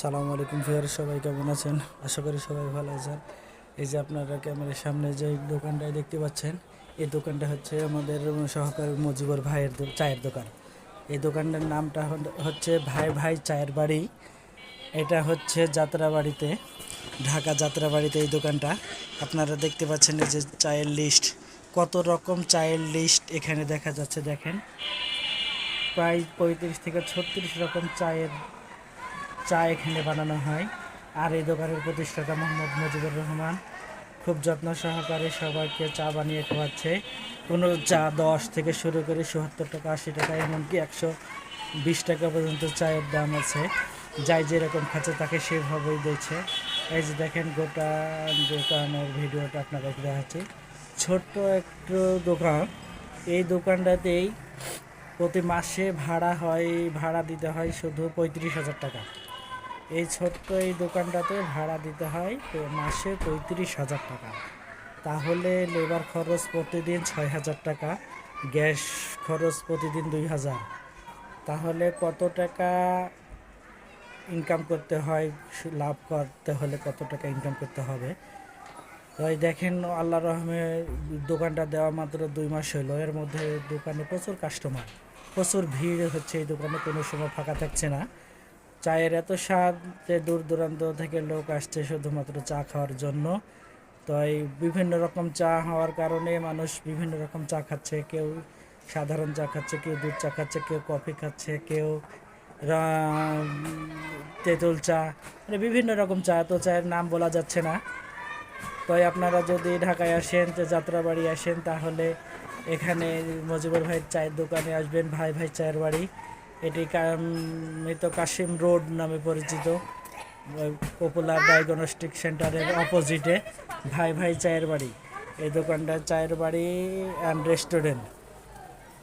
সালামু আলাইকুম ফিয়ার সবাই কেমন আছেন? আশা করি সবাই ভালো আছেন। এই যে আপনারা ক্যামেরার সামনে যে দোকানটায় দেখতে পাচ্ছেন, এই দোকানটা হচ্ছে আমাদের সহকারী মজিবর ভাইয়ের চায়ের দোকান। এই দোকানটার নামটা হচ্ছে ভাই ভাই চায়ের বাড়ি। এটা হচ্ছে যাত্রাবাড়িতে, ঢাকা যাত্রাবাড়িতে এই দোকানটা। আপনারা দেখতে পাচ্ছেন এই যে চায়ের লিস্ট কত রকম চায়ের লিস্ট এখানে দেখা যাচ্ছে, দেখেন। প্রায় পঁয়ত্রিশ থেকে ছত্রিশ রকম চায়ের চা এখানে বানানো হয়। আর এই দোকানের প্রতিষ্ঠাতা মোহাম্মদ মুজিবুর রহমান খুব যত্ন সহকারে সবাইকে চা বানিয়ে খাওয়াচ্ছে। কোনো চা দশ থেকে শুরু করে সত্তর টাকা, আশি টাকা, এমনকি একশো বিশ টাকা পর্যন্ত চায়ের দাম আছে। যাই যেরকম খাচ্ছে তাকে সেভাবেই দিচ্ছে। এই যে দেখেন গোটা দোকানের ভিডিওটা আপনাদেরকে দেখাচ্ছি। ছোট্ট একটু দোকান। এই দোকানটাতেই প্রতি মাসে ভাড়া হয়, ভাড়া দিতে হয় শুধু পঁয়ত্রিশ হাজার টাকা। এই ছোট্ট এই দোকানটাতে ভাড়া দিতে হয় মাসে পঁয়ত্রিশ হাজার টাকা। তাহলে লেবার খরচ প্রতিদিন ছয় হাজার টাকা, গ্যাস খরচ প্রতিদিন দুই হাজার। তাহলে কত টাকা ইনকাম করতে হয় লাভ করতে হলে কত টাকা ইনকাম করতে হবে? তো এই দেখেন আল্লাহ রহমে দোকানটা দেওয়া মাত্র দুই মাস হলো, এর মধ্যে দোকানে প্রচুর কাস্টমার প্রচুর ভিড় হচ্ছে, এই দোকানে কোনো সময় ফাঁকা থাকছে না। চায়ের এত স্বাদ যে দূর দূরান্ত থেকে লোক আসছে শুধুমাত্র চা খাওয়ার জন্য। তো এই বিভিন্ন রকম চা হওয়ার কারণে মানুষ বিভিন্ন রকম চা খাচ্ছে। কেউ সাধারণ চা খাচ্ছে, কেউ দুধ চা খাচ্ছে, কেউ কফি খাচ্ছে, কেউ তেঁতুল চা মানে বিভিন্ন রকম চা। তো চায়ের নাম বলা যাচ্ছে না। তাই আপনারা যদি ঢাকায় আসেন যাত্রাবাড়ি আসেন, তাহলে এখানে মজিবুর ভাইয়ের চায়ের দোকানে আসবেন, ভাই ভাই চায়ের বাড়ি। এটি মৃত কাশিম রোড নামে পরিচিত। পপুলার ডায়াগনস্টিক সেন্টারের অপোজিটে ভাই ভাই চায়ের বাড়ি। এই দোকানটা চায়ের বাড়ি অ্যান্ড রেস্টুরেন্ট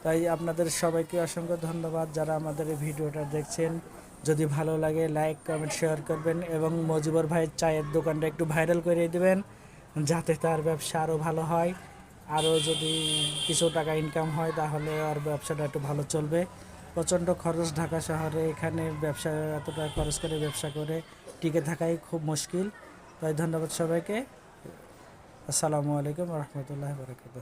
তাই আপনাদের সবাইকে অসংখ্য ধন্যবাদ যারা আমাদের এই ভিডিওটা দেখছেন। যদি ভালো লাগে লাইক কমেন্ট শেয়ার করবেন এবং মজিবর ভাইয়ের চায়ের দোকানটা একটু ভাইরাল করে দেবেন, যাতে তার ব্যবসা আরও ভালো হয়। আরও যদি কিছু টাকা ইনকাম হয়, তাহলে আর ব্যবসাটা একটু ভালো চলবে। প্রচণ্ড খরচ ঢাকা শহরে। এখানে ব্যবসা এতটা খরচ করে ব্যবসা করে টিকে থাকাই খুব মুশকিল। তাই ধন্যবাদ সবাইকে। আসসালামু আলাইকুম রহমতুল্লাহ বরকাত